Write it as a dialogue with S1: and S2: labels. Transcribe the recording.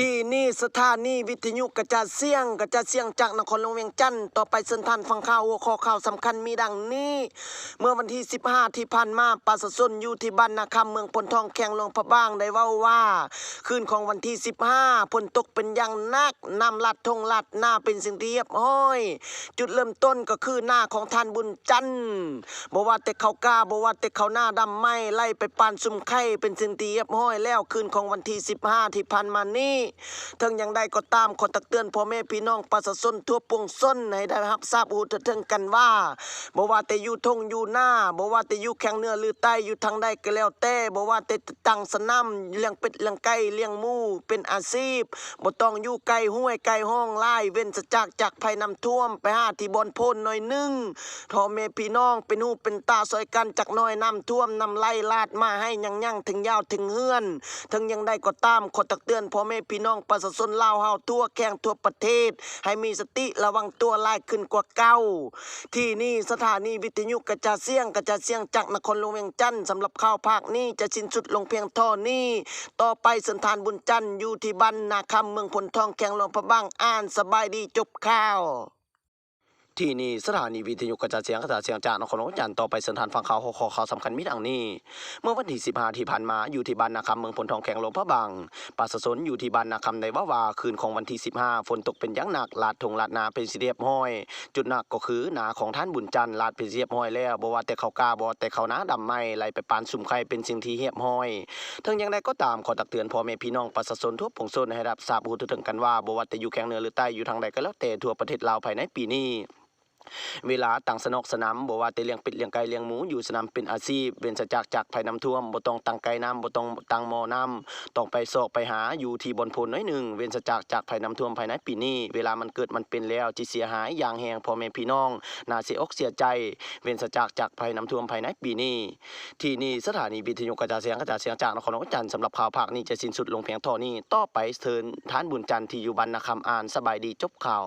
S1: ที่นี่สถานีวิทยุกระจายเสียง กระจายเสียงจากนครหลวงเวียงจันทร์ต่อไปเส้นทานฟังข่าวหัวข้อข่าวสำคัญมีดังนี้ เมื่อวันที่ 15 ที่ผ่านมาปราสาทนอยู่ที่บ้านนาคำเมืองพนทองแขงหลวงพระบางได้เว้าว่า คืนของวันที่ 15ฝนตกเป็นอย่างนักน้ำลัดทงลัดหน้าเป็นสิ่งที่เรียบห้อย จุดเริ่มต้นก็คือหน้าของท่านบุญจันทร์บอกว่าแต่เขากล้าบอกว่าแต่เขาหน้าดำไม่ไล่ไปปานซุ่มไข่เป็นสิ่งที่เรียบห้อยแล้วคืนของวันที่ 15 ที่ผ่านมานี้ทั้งยังได้ก็ตามขอตักเตือนพ่อแม่พี่น้องประชาชนทั่วปวงส้นให้ได้รับทราบหูเถิงกันว่าบอกว่าแต่อยู่ทงอยู่หน้าบอกว่าแต่อยู่แข้งเนื้อหรือใต้อยู่ทางใดก็แล้วแต่บอกว่าแต่ตั้งสนามเลี้ยงเป็ดเลี้ยงไก่เลี้ยงหมูเป็นอาชีพบ่ต้องอยู่ไกลห้วยไกลห้องไล่เว้นจากจากภัยน้ำท่วมไปหาที่บอนโพนหน่อยนึงพ่อแม่พี่น้องเป็นหูเป็นตาซอยกันจากน้อยน้ำท่วมน้ำไหลลาดมาให้ยังยังถึงยาวถึงเฮือนถึงยังได้ก็ตามขอตักเตือนพ่อแม่พี่ี่น้องประชาชนลาวเฮาทั่วแข้งทั่วประเทศ ให้มีสติระวังตัวลายขึ้นกว่าเก่าที่นี่สถานีวิทยุกระจาเสียงกระจาเสียงจากนครหลวงเวียงจันทร์สำหรับข่าวภาคนี้จะสิ้นสุดลงเพียงเท่านี้ ต่อไปสันทานบุญจันทร์อยู่ที่บ้านนาคำเมืองพลทองแข็งหลวงพระบางอ่านสบายดีจบข่าว ที่นี่สถานีวิทยุกระจายเสียงกระจายเสียงจากนครหลวงจันทร์ต่อไปสันทานฟังข่าวหัวข้อข่าวสำคัญมีดังนี้ เมื่อวันที่ 15 ที่ผ่านมาอยู่ที่บ้านนาคำเมืองพลทองแข็งหลวงพระบางปราสสนอยู่ที่บ้านนาคำในว่าวาคืนของวันที่ 15 ฝนตกเป็นอย่างหนักลาดทงลาดนาเป็นสีเรียบห้อย จุดหนักก็คือหนาของท่านบุญจันทร์ลาดเป็นสีเรียบห้อยแล้วบว่าแต่เขากาบ่แต่เขาหนาดำไม่ไหลไปปานสุ่มไข่เป็นสิ่งที่เรียบห้อยทั้งอย่างใดก็ตามขอตักเตือนพ่อแม่พี่น้องประชาชนทั่วปวงชนให้รับทราบหูถึงกันว่าบว่าแต่อยู่แข้งเหนือหรือใต้อยู่ทางใดก็แล้วแต่ทั่วประเทศลาวภายในปีนี้ เวลาต่างสนอกสนามบอกว่าแต่เลี้ยงเป็ดเลี้ยงไก่เลี้ยงหมูอยู่สนามเป็นอาชีพเว้นสจากจากภัยน้ำท่วมบ่ต้องตั้งไก่น้ำบ่ต้องตั้งหม้อน้ำต้องไปซอกไปหาอยู่ที่บนพนน้อยหนึ่งเว้นสจากจากภัยน้ำท่วมภายในปีนี้ เวลามันเกิดมันเป็นแล้วจิเสียหายอย่างแหงพ่อแม่พี่น้องน่าเสียอกเสียใจเว้นสจากจากภัยน้ำท่วมภายในปีนี้ ที่นี่สถานีวิทยุกระจายเสียงกระจายเสียงจากนครหลวงจันทร์สำหรับข่าวภาคนี้จะสิ้นสุดลงเพียงเท่านี้ต่อไปเทินทานบุญจันทร์ที่อยู่บ้านนาคำอ่านสบายดีจบข่าว